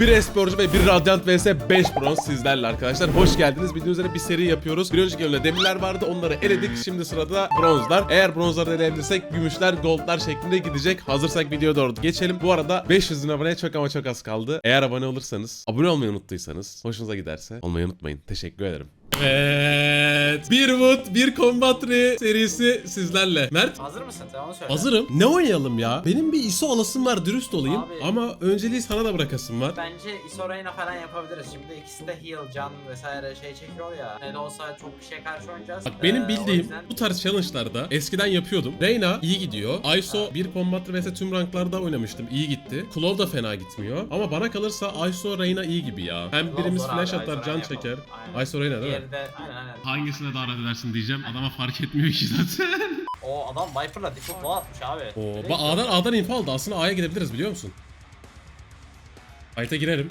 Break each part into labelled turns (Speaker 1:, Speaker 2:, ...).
Speaker 1: Bir esporcu ve bir Radiant vs 5 bronz sizlerle arkadaşlar. Hoş geldiniz. Bildiğiniz üzere bir seri yapıyoruz. Bir önceki bölümde demirler vardı. Onları eledik. Şimdi sırada bronzlar. Eğer bronzları eleyebilirsek gümüşler, goldlar şeklinde gidecek. Hazırsak videoya doğru geçelim. Bu arada 500 bin aboneye çok ama çok az kaldı. Eğer abone olursanız, abone olmayı unuttuysanız, hoşunuza giderse olmayı unutmayın. Teşekkür ederim. Evet. Bir Wood, bir Combatry serisi sizlerle. Mert
Speaker 2: Hazır mısın? Sen onu söyle.
Speaker 1: Hazırım. Ne oynayalım ya? Benim bir ISO alasım var, dürüst olayım.
Speaker 2: Abi.
Speaker 1: Ama önceliği sana da bırakasım var.
Speaker 2: Bence Isorayna falan yapabiliriz. Şimdi ikisi de heal, can vesaire şey çekiyor ya. Ne de olsa çok bir şey karşı oynayacağız.
Speaker 1: Bak benim
Speaker 2: Ee, o
Speaker 1: bildiğim
Speaker 2: yüzden-
Speaker 1: bu tarz challenge'larda eskiden yapıyordum. Reyna iyi gidiyor. ISO bir Combat'lı vs tüm ranklarda oynamıştım. iyi gitti. Claw da fena gitmiyor. Ama bana kalırsa ISO Reyna iyi gibi ya. Hem
Speaker 2: Claw
Speaker 1: birimiz
Speaker 2: zor
Speaker 1: flash
Speaker 2: abi,
Speaker 1: atar, can
Speaker 2: Reyna
Speaker 1: çeker.
Speaker 2: yapalım. Aynen.
Speaker 1: ISO Reyna değil mi?
Speaker 2: Diğeri de aynen aynen.
Speaker 1: Hangisine daha rahat edersin diyeceğim. Adama fark etmiyor ki zaten.
Speaker 2: O adam Viper'la default wall atmış abi.
Speaker 1: Oo, bak A'dan A'dan info aldı. Aslında A'ya gidebiliriz biliyor musun? Fight'a girerim.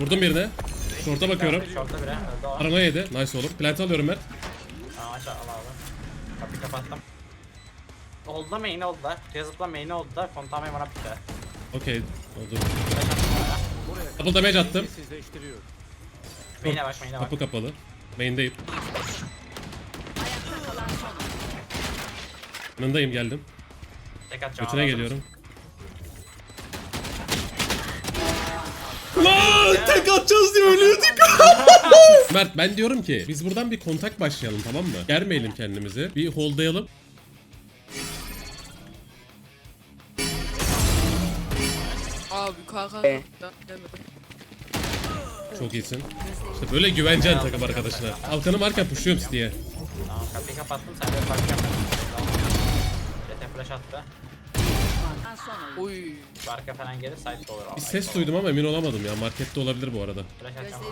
Speaker 1: Vurdum birine. Short'a bakıyorum.
Speaker 2: Short'ta bile öldü o.
Speaker 1: Arana yedi. Nice oğlum. Plant alıyorum Mert.
Speaker 2: Aa aşağı al abi. Kapıyı kapattım. Oldu da main oldu da. Kutuya zıpla main oldu da. Kontamayı bana bitti.
Speaker 1: Okey. Oldu. Double damage attım.
Speaker 2: Main'e bak main'e bak.
Speaker 1: Kapı kapalı. Main'deyim. Yanındayım geldim.
Speaker 2: Tek atacağım.
Speaker 1: Götüne geliyorum. Lan tek atacağız diye ölüyorduk. Mert ben diyorum ki biz buradan bir kontak başlayalım tamam mı? Germeyelim kendimizi. Bir holdayalım.
Speaker 3: Abi kanka.
Speaker 4: E.
Speaker 3: Ben demedim.
Speaker 1: Çok iyisin. İşte böyle güvencen takım arkadaşına. Alkanım varken pushluyorum diye.
Speaker 2: Tamam kapıyı kapattım sen de. Tamam. CT flash attı.
Speaker 3: Oy.
Speaker 2: Şu arka falan gelir site olur.
Speaker 1: Bir ses duydum ama emin olamadım ya. Markette olabilir bu arada.
Speaker 2: Flash atacağım.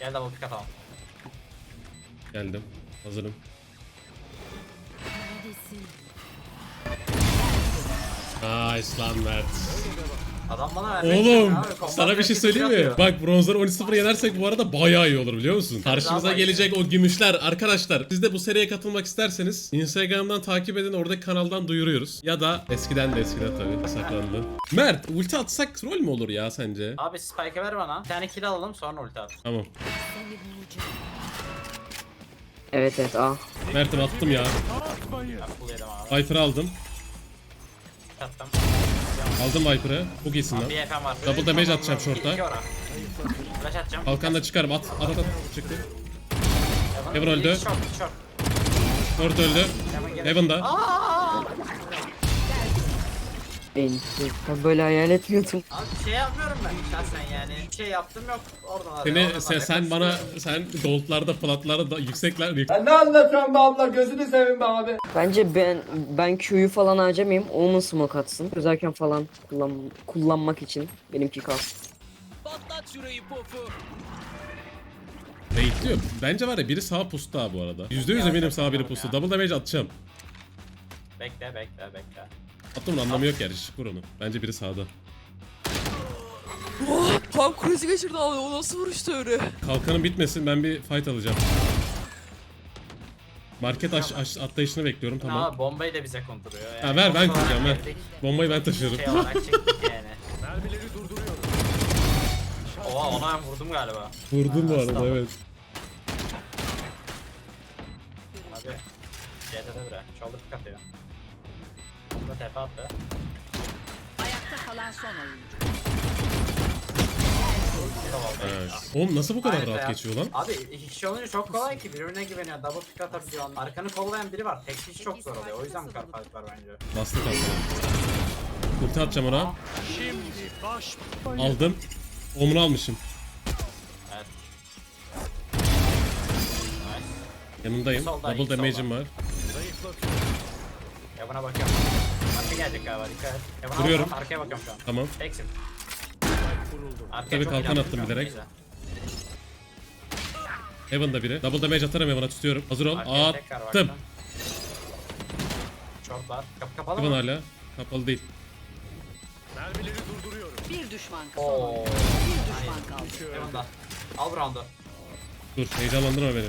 Speaker 2: Gel double pick atalım.
Speaker 1: Geldim. Hazırım. Nice lan Mert.
Speaker 2: Adam bana vermek
Speaker 1: Oğlum
Speaker 2: abi, combat
Speaker 1: sana bir şey
Speaker 2: rakibi
Speaker 1: söyleyeyim mi?
Speaker 2: yapıyor.
Speaker 1: Bak bronzları 13-0 yenersek bu arada bayağı iyi olur biliyor musun? Karşımıza gelecek o gümüşler arkadaşlar. Siz de bu seriye katılmak isterseniz Instagram'dan takip edin oradaki kanaldan duyuruyoruz. Ya da eskiden de eskiden tabii saklandı. Mert ulti atsak troll mü olur ya sence?
Speaker 2: Abi spike'ı ver bana. Bir tane kill alalım sonra ulti at.
Speaker 1: Tamam.
Speaker 4: Evet evet A.
Speaker 1: Mert'im attım ya.
Speaker 2: Full yedim abi.
Speaker 1: Viper'ı aldım.
Speaker 2: Attım.
Speaker 1: Aldım Viper'ı. Çok iyisin lan.
Speaker 2: Bir FM var.
Speaker 1: Double damage atacağım short'a.
Speaker 2: Flash atacağım.
Speaker 1: Kalkan da çıkarım at. At at at. Çıktı.
Speaker 2: Heaven,
Speaker 1: öldü.
Speaker 2: short,
Speaker 1: öldü.
Speaker 2: Heaven gelir.
Speaker 1: Heaven'da.
Speaker 4: Ben ben böyle hayal etmiyordum.
Speaker 2: Abi şey yapmıyorum ben şahsen yani. Bir şey yaptım yok. Oradan araya.
Speaker 1: Seni
Speaker 2: oradan
Speaker 1: sen, sen bana sen goldlarda platlarda da yüksekler
Speaker 5: Ne anlatıyorsun be abla gözünü seveyim be abi.
Speaker 4: Bence ben ben Q'yu falan harcamayayım. Onun smoke atsın. Çözerken falan kullan, kullanmak için benimki kalsın.
Speaker 1: Bekliyor. Bence var ya biri sağ pusta bu arada. %100 eminim sağ biri pusta. Double damage atacağım.
Speaker 2: Bekle bekle bekle.
Speaker 1: Attım anlamı yok yani. Şık vur onu. Bence biri sağda.
Speaker 3: Tam krizi geçirdi abi. O nasıl vuruştu öyle?
Speaker 1: Kalkanın bitmesin ben bir fight alacağım. Market aş, aş, atlayışını bekliyorum tamam.
Speaker 2: Ama bombayı da bize konduruyor. Yani.
Speaker 1: Ha, ver ben
Speaker 2: Kontrol
Speaker 1: kuracağım ver. Bombayı ben taşıyorum.
Speaker 2: Şey olarak çektik yani. Mermileri durduruyorum. Oha ona ben vurdum galiba.
Speaker 1: Vurdun bu arada
Speaker 2: Tamam.
Speaker 1: evet.
Speaker 2: Hadi. CT'de atıyor. Onu da tepe attı.
Speaker 6: Ayakta kalan son oyuncu.
Speaker 1: evet. Oğlum nasıl bu kadar
Speaker 2: Aynen
Speaker 1: rahat
Speaker 2: ya.
Speaker 1: geçiyor lan?
Speaker 2: Abi iki kişi olunca çok kolay ki birbirine güveniyor. Double pick atabiliyor. Arkanı kollayan biri var. Tek kişi çok zor oluyor. O yüzden bu kadar fark var bence.
Speaker 1: Bastı kalkanı. Ulti atacağım ona. Aldım. Omunu almışım.
Speaker 2: Evet.
Speaker 1: Yanındayım.
Speaker 2: Soldan,
Speaker 1: Double
Speaker 2: ilk
Speaker 1: damage'im var.
Speaker 2: Ya buna bakıyorum. Gelecek galiba dikkat et. Bakıyorum, Arkaya bakıyorum şu an.
Speaker 1: Tamam.
Speaker 2: Teksin. Arkaya
Speaker 1: Tabii
Speaker 2: çok
Speaker 1: kalkan attım bilerek.
Speaker 2: güzel.
Speaker 1: Heaven'da biri. Double damage atarım Heaven'a tutuyorum. Hazır ol.
Speaker 2: Arkaya tekrar
Speaker 1: Attım.
Speaker 2: baktım. Short var. Kapı kapalı
Speaker 1: Heaven
Speaker 2: mı?
Speaker 1: hala. Kapalı değil.
Speaker 6: Bir düşman kaldı.
Speaker 2: Oo.
Speaker 6: Bir düşman kaldı.
Speaker 2: Heaven'da. Al round'u.
Speaker 1: Dur heyecanlandırma beni.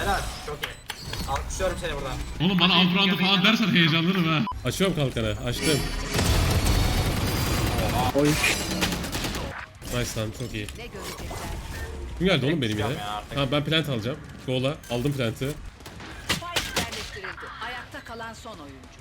Speaker 2: Helal. Çok iyi. Alkışlıyorum seni buradan.
Speaker 1: Oğlum bana Avruanda falan dersen heyecanlanırım ha. Açıyorum kalkanı. Açtım.
Speaker 4: Oy.
Speaker 1: Nice lan çok iyi.
Speaker 6: Ne görecekler?
Speaker 1: Kim geldi oğlum benim yine?
Speaker 2: ya artık.
Speaker 1: Ha ben plant alacağım. Gola aldım plantı.
Speaker 6: Spike yerleştirildi. Ayakta kalan son oyuncu.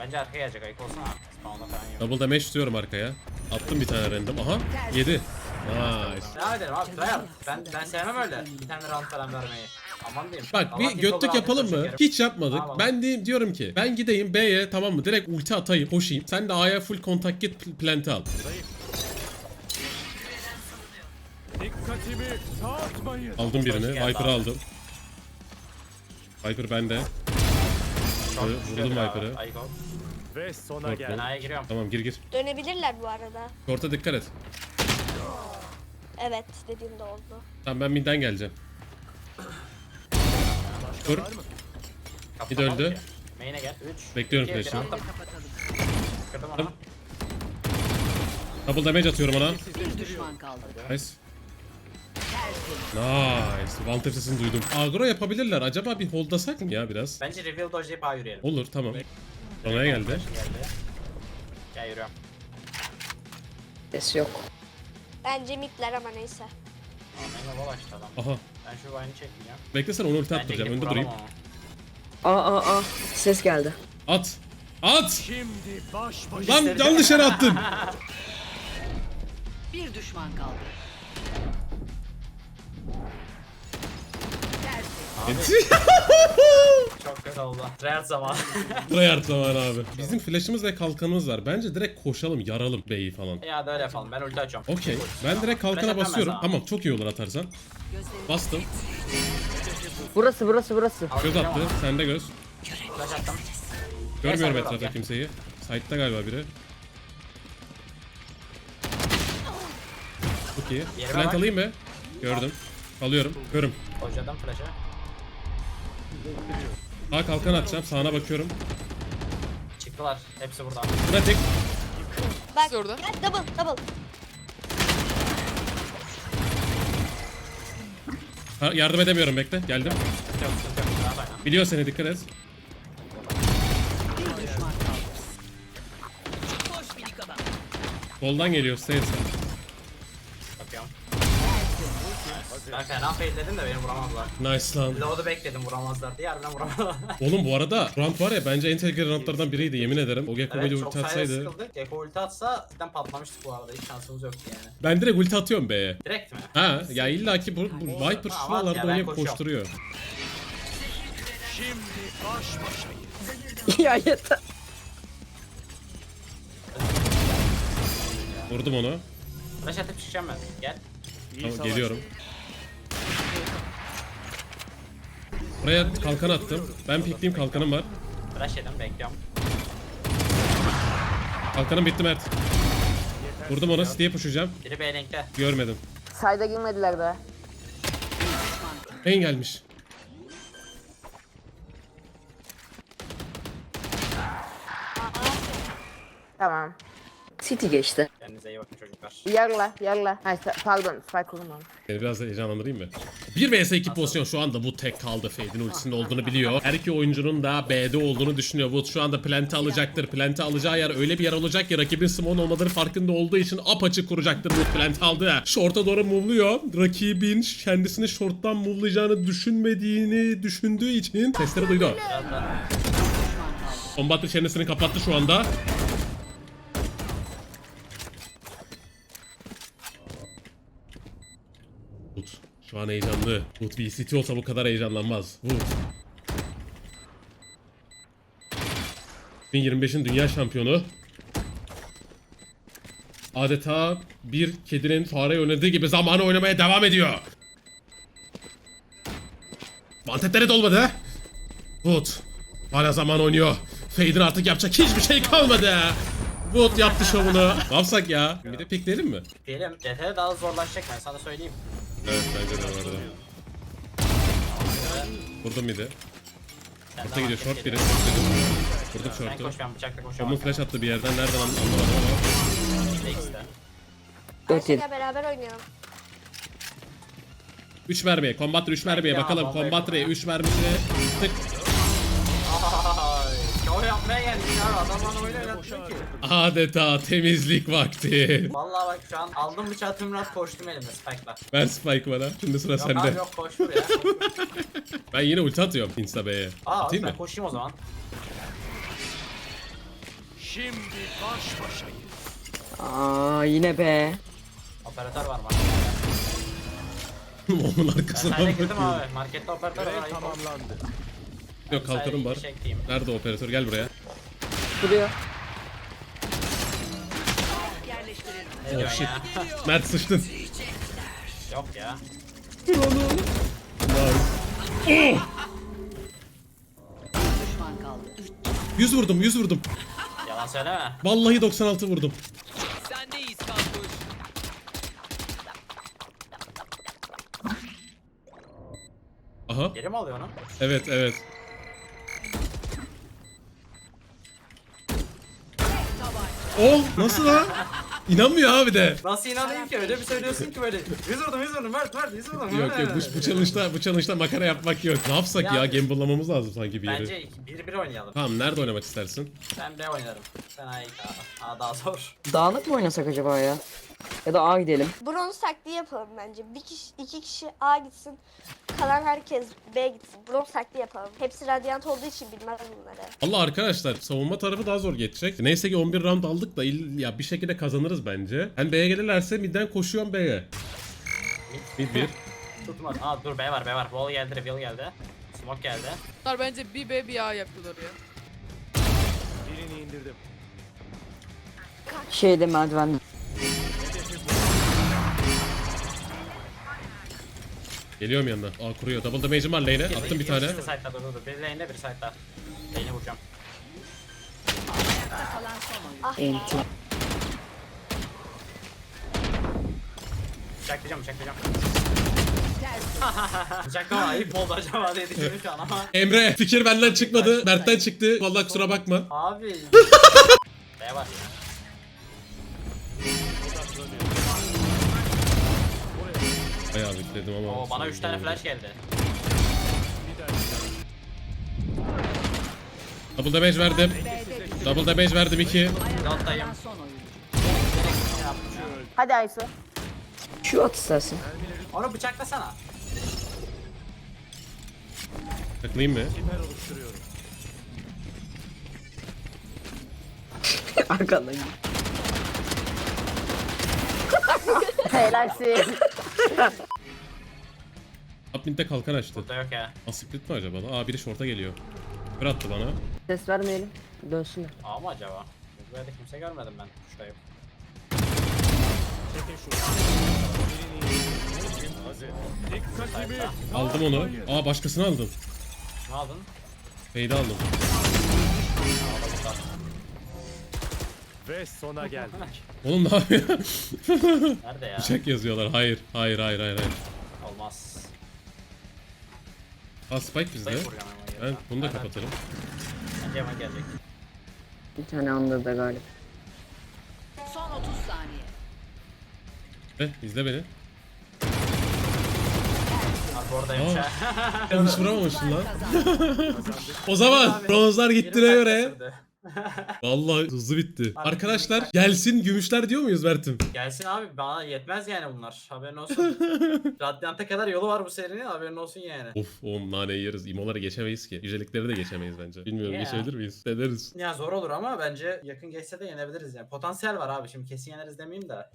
Speaker 2: Bence arkaya gelecek ayık olsana. Spawn'da falan yok.
Speaker 1: Double damage tutuyorum arkaya. Attım bir tane random. Aha 7. Nice.
Speaker 2: Devam edelim abi. Tryhard. Ben, ben sevmem öyle. Bir tane round falan vermeyi. Aman diyeyim.
Speaker 1: Bak bir götlük yapalım mı?
Speaker 2: çekerim.
Speaker 1: Hiç yapmadık.
Speaker 2: Tamam.
Speaker 1: Ben diyeyim, diyorum ki ben gideyim B'ye tamam mı? Direkt ulti atayım, koşayım. Sen de A'ya full kontak git pl- plant'i al. Aldım birini. Viper'ı aldım. Viper bende. Vurdum Viper'ı.
Speaker 7: Ve sona geldi.
Speaker 2: Binaya giriyorum.
Speaker 1: Tamam gir gir.
Speaker 8: Dönebilirler bu arada.
Speaker 1: Short'a dikkat et.
Speaker 8: Evet dediğimde oldu.
Speaker 1: Tamam ben midden geleceğim. Dur.
Speaker 2: Kaptan
Speaker 1: öldü.
Speaker 2: aldı ki. Main'e gel. 3.
Speaker 1: Bekliyorum flash'ı.
Speaker 2: Kırdım.
Speaker 1: Double damage atıyorum ona.
Speaker 6: Bir düşman kaldı.
Speaker 1: Nice. Nice. One sesini duydum. Agro yapabilirler. Acaba bir holdlasak mı ya biraz?
Speaker 2: Bence reveal dojlayıp A yürüyelim.
Speaker 1: Olur tamam. Geldi.
Speaker 2: Geldi. Gel yürüyorum.
Speaker 4: Ses yok.
Speaker 8: Bence mitler ama neyse.
Speaker 2: Main'e wall açtı adam.
Speaker 1: Aha.
Speaker 2: Ben şu vine'ı çekmeyeceğim.
Speaker 1: Beklesene onu ulti
Speaker 2: Bence
Speaker 1: attıracağım. Önde durayım.
Speaker 2: vuramam ama.
Speaker 4: Aa aa aa. Ses geldi.
Speaker 1: At. At.
Speaker 7: Şimdi baş başa.
Speaker 1: Lan yanlış yere attın.
Speaker 6: Bir düşman kaldı.
Speaker 2: Çok kötü oldu. Tryhard zamanı.
Speaker 1: Tryhard zamanı abi. Bizim flash'ımız ve kalkanımız var. Bence direkt koşalım, yaralım B'yi falan.
Speaker 2: ya da öyle yapalım. Ben ulti açıyorum.
Speaker 1: Okey. Ben direkt
Speaker 2: Flash
Speaker 1: kalkana
Speaker 2: atamaz
Speaker 1: basıyorum.
Speaker 2: ha.
Speaker 1: Tamam çok iyi olur atarsan. Bastım.
Speaker 4: Burası burası burası.
Speaker 1: Göz attı. Sende göz.
Speaker 2: Flash attım.
Speaker 1: Görmüyorum
Speaker 2: Gel sen
Speaker 1: etrafta kimseyi. Side'da galiba biri. Çok iyi.
Speaker 2: Yerime
Speaker 1: Plant
Speaker 2: bak.
Speaker 1: alayım mı? Gördüm. Alıyorum. Görüm.
Speaker 2: Hocadan flash'ı.
Speaker 1: Sağ kalkan atacağım. Sağına bakıyorum.
Speaker 2: Çıktılar. Hepsi burada.
Speaker 1: Pratik.
Speaker 8: Bak
Speaker 3: Siz orada.
Speaker 8: gel double double.
Speaker 1: Ha, yardım edemiyorum bekle. Geldim.
Speaker 2: Sıkıntı yok sıkıntı yok. Rahat oyna.
Speaker 1: Biliyor seni dikkat et. Soldan geliyor. Stairs.
Speaker 2: Ben fena failledim de beni vuramazlar.
Speaker 1: Nice lan.
Speaker 2: Low'da bekledim vuramazlar diye harbiden vuramazlar.
Speaker 1: Oğlum bu arada round var ya bence en tehlikeli roundlardan biriydi yemin ederim. O Gekko
Speaker 2: evet çok
Speaker 1: ulti atsaydı.
Speaker 2: sıkıldık. Gecko ulti atsa zaten patlamıştık bu arada. Hiç şansımız yoktu yani.
Speaker 1: Ben direkt ulti atıyorum B'ye.
Speaker 2: Direkt mi?
Speaker 1: Ha ya illa ki bu, bu Viper şuralarda oynayıp
Speaker 2: koşuyorum.
Speaker 1: koşturuyor.
Speaker 7: Şimdi baş başayız.
Speaker 4: ya yeter.
Speaker 1: Vurdum onu.
Speaker 2: Flash atıp çıkacağım ben. Gel.
Speaker 1: Tamam, geliyorum. Buraya kalkan attım. Ben pikliyim kalkanım var.
Speaker 2: Flash yedim bekliyorum.
Speaker 1: Kalkanım bitti Mert. Vurdum ona City'ye pushlayacağım.
Speaker 2: Biri B linkte.
Speaker 1: Görmedim.
Speaker 4: Sayda girmediler daha.
Speaker 1: En gelmiş.
Speaker 9: Tamam.
Speaker 4: City geçti.
Speaker 2: Kendinize iyi bakın çocuklar.
Speaker 9: Yarla, yarla. Hayır, pardon, spike kullanmam.
Speaker 1: Seni biraz da heyecanlandırayım mı? 1 vs 2 pozisyon şu anda bu tek kaldı. Fade'in ultisinin olduğunu biliyor. Her iki oyuncunun da B'de olduğunu düşünüyor. Wood şu anda plant'i alacaktır. Plant'i alacağı yer öyle bir yer olacak ki rakibin Simon olmadığını farkında olduğu için apaçık kuracaktır. Wood plant'i aldı. Short'a doğru move'luyor. Rakibin kendisini short'tan move'layacağını düşünmediğini düşündüğü için sesleri duydu. Combat'ı çenesini kapattı şu anda. Wood şu an heyecanlı. Wood VCT olsa bu kadar heyecanlanmaz. Wood. 2025'in dünya şampiyonu. Adeta bir kedinin fare oynadığı gibi zamanı oynamaya devam ediyor. Mantetleri dolmadı. Wood hala zaman oynuyor. Fade'in artık yapacak hiçbir şey kalmadı. Wood yaptı şovunu. Ne yapsak ya? Bir de pikleyelim mi?
Speaker 2: Diyelim CT'de daha zorlaşacak ben sana söyleyeyim.
Speaker 1: Evet bence de bu arada. Vurdum midi. Orta gidiyor short biri. Vurdum short'u.
Speaker 2: koş ben bıçakla
Speaker 1: Onun flash attı bir yerden nereden anlamadım ama.
Speaker 4: Dört yedi.
Speaker 8: Gel beraber oynayalım.
Speaker 1: 3 mermiye, Combat 3 mermiye bakalım Combat 3 mermisine tık
Speaker 2: atmaya geldik abi. Adam bana oyunu oynatmıyor ki.
Speaker 1: Adeta temizlik vakti.
Speaker 2: Vallahi bak şu an aldım bıçağı tümrat koştum elimde spike'la.
Speaker 1: Ver Spike bana. Şimdi sıra
Speaker 2: Yok abi
Speaker 1: sende.
Speaker 2: yok koş vur ya.
Speaker 1: Ben yine ulti atıyorum Insta B'ye.
Speaker 2: Aa
Speaker 1: Atayım
Speaker 2: ben
Speaker 1: mı?
Speaker 2: koşayım o zaman.
Speaker 7: Şimdi baş başayız.
Speaker 4: Aa yine be.
Speaker 2: Operatör var mı?
Speaker 1: Onun
Speaker 2: Ben
Speaker 1: arkasına
Speaker 2: sayda girdim
Speaker 1: bakıyorum.
Speaker 2: abi. Markette operatör var.
Speaker 7: Görev
Speaker 2: ayıp oldu.
Speaker 7: tamamlandı.
Speaker 1: Yok kalkarım var.
Speaker 2: Çekeyim.
Speaker 1: Nerede operatör? Gel buraya.
Speaker 6: Yerleştirildi.
Speaker 2: Ne diyorsun
Speaker 1: shit.
Speaker 2: ya?
Speaker 1: Mert sıçtın.
Speaker 2: Yok ya.
Speaker 6: Düşman kaldı.
Speaker 1: 100 vurdum 100 vurdum.
Speaker 2: Yalan söyleme.
Speaker 1: Vallahi 96 vurdum.
Speaker 3: Sendeyiz kankuş.
Speaker 1: Aha.
Speaker 2: Geri mi alıyor onu?
Speaker 1: Evet evet. Oh nasıl lan? İnanmıyor abi de.
Speaker 2: Nasıl inanayım ki öyle bir söylüyorsun ki böyle. Yüz vurdum yüz vurdum Mert Mert yüz vurdum.
Speaker 1: Yok yok bu, bu challenge'da bu challenge'da makara yapmak yok. Ne yapsak ya?
Speaker 2: Ya-
Speaker 1: Gamble'lamamız lazım sanki bir yeri.
Speaker 2: Bence 1-1 oynayalım.
Speaker 1: Tamam nerede oynamak istersin?
Speaker 2: Ben B oynarım. İlk A. A daha zor.
Speaker 4: Dağınık mı oynasak acaba ya? Ya da A gidelim.
Speaker 8: Bronz taktiği yapalım bence. Bir kişi, iki kişi A gitsin. Kalan herkes B gitsin. Bronz taktiği yapalım. Hepsi radyant olduğu için bilmez bunları.
Speaker 1: Allah arkadaşlar savunma tarafı daha zor geçecek. Neyse ki 11 round aldık da il- ya bir şekilde kazanırız bence. Ben B'ye gelirlerse midden koşuyorum B'ye. Mid 1.
Speaker 2: Tutmaz. Aa dur B var B var. Wall geldi reveal geldi. Smoke geldi.
Speaker 3: Bunlar bence bir B bir A yapıyorlar ya.
Speaker 7: Birini indirdim.
Speaker 4: Şeyde merdiven.
Speaker 1: Geliyorum yanına. Aa kuruyor. Double damage'im var lane'e. Attım bir tane.
Speaker 2: İkisi side'da dur dur. Biri lane'de biri side'da. Lane'i vuracağım.
Speaker 4: Enti.
Speaker 2: Bıçaklayacağım bıçaklayacağım. Bıçaklama ayıp oldu acaba diye düşündüm şu an ama.
Speaker 1: Emre fikir benden çıkmadı. Mert'ten çıktı. Vallahi kusura bakma.
Speaker 2: Abi. B var ya.
Speaker 1: Bayağı bekledim ama.
Speaker 2: Oo bana 3 tane flash geldi.
Speaker 1: Double damage verdim. Double damage verdim 2.
Speaker 2: Daltayım.
Speaker 9: Hadi Aysu.
Speaker 4: Şu at istersen.
Speaker 2: Onu bıçaklasana.
Speaker 1: Taklayayım mı?
Speaker 4: Arkandan git.
Speaker 9: Helalsin.
Speaker 1: Upmint'te kalkan açtı.
Speaker 2: Burada yok ya.
Speaker 1: Aa split mi acaba? lan? Aa biri short'a geliyor. Bir attı bana.
Speaker 9: Ses vermeyelim. Dönsünler.
Speaker 2: A mı acaba? Böyle kimse görmedim ben.
Speaker 7: Hazır. Dikkatimi.
Speaker 1: Aldım onu. Aa başkasını aldım.
Speaker 2: Ne aldın?
Speaker 1: Fade'i aldım.
Speaker 7: Ve sona geldik.
Speaker 1: Oğlum ne yapıyor?
Speaker 2: Nerede ya?
Speaker 1: Bıçak yazıyorlar. Hayır. Hayır hayır hayır hayır.
Speaker 2: Olmaz.
Speaker 1: Aa Spike bizde.
Speaker 2: Zayıf vuracağım ama.
Speaker 1: Ben bunu da
Speaker 2: Aynen.
Speaker 1: kapatırım.
Speaker 2: Bence hemen gelecek.
Speaker 4: Bir tane andırda galiba.
Speaker 6: Son 30 saniye.
Speaker 1: Eh izle beni.
Speaker 2: Abi oradaymış
Speaker 1: Aa.
Speaker 2: ha.
Speaker 1: Yanlış vuramamışsın lan.
Speaker 6: Kazandı.
Speaker 1: O zaman bronzlar
Speaker 2: 20
Speaker 1: gittiğine göre
Speaker 2: sürdü.
Speaker 1: Vallahi hızlı bitti. Arkadaşlar gelsin gümüşler diyor muyuz Mert'im?
Speaker 2: Gelsin abi bana yetmez yani bunlar. Haberin olsun. Radyant'a kadar yolu var bu serinin haberin olsun yani.
Speaker 1: Of oğlum naneyi yeriz. İmoları geçemeyiz ki. Yücelikleri de geçemeyiz bence. Bilmiyorum
Speaker 2: Ya.
Speaker 1: geçebilir miyiz? Deneriz.
Speaker 2: Ya zor olur ama bence yakın geçse de yenebiliriz yani. Potansiyel var abi şimdi kesin yeneriz demeyeyim de.